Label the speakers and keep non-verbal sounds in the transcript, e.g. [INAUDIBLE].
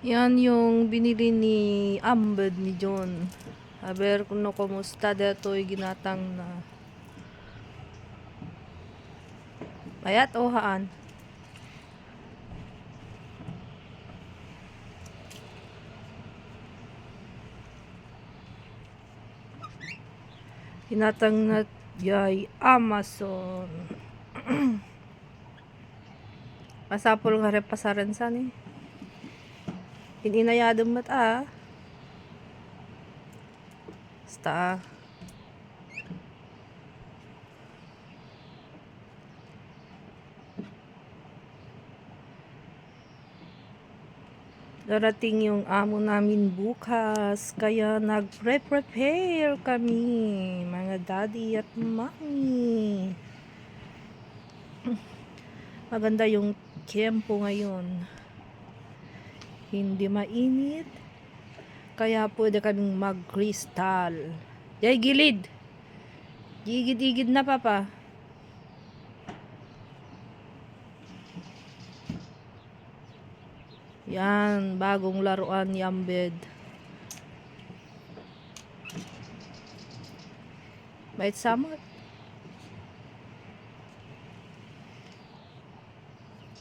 Speaker 1: Yan yung binili ni Ambed ni John. Aber kung no kumusta dato'y ginatang na. Bayat o haan? Ginatang na yay Amazon. [CLEARS THROAT] Masapol nga rin pasaran sa ni. Ininayadong mat ah. Basta ah. Darating yung amo namin bukas, kaya nagpre-prepare kami, mga daddy at mommy. Maganda yung kempo ngayon. Hindi mainit, kaya pwede kaming mag-crystal. Yay, gilid! Gigid-igid na, papa. Yan, bagong laruan ni Ambed. Bait samot.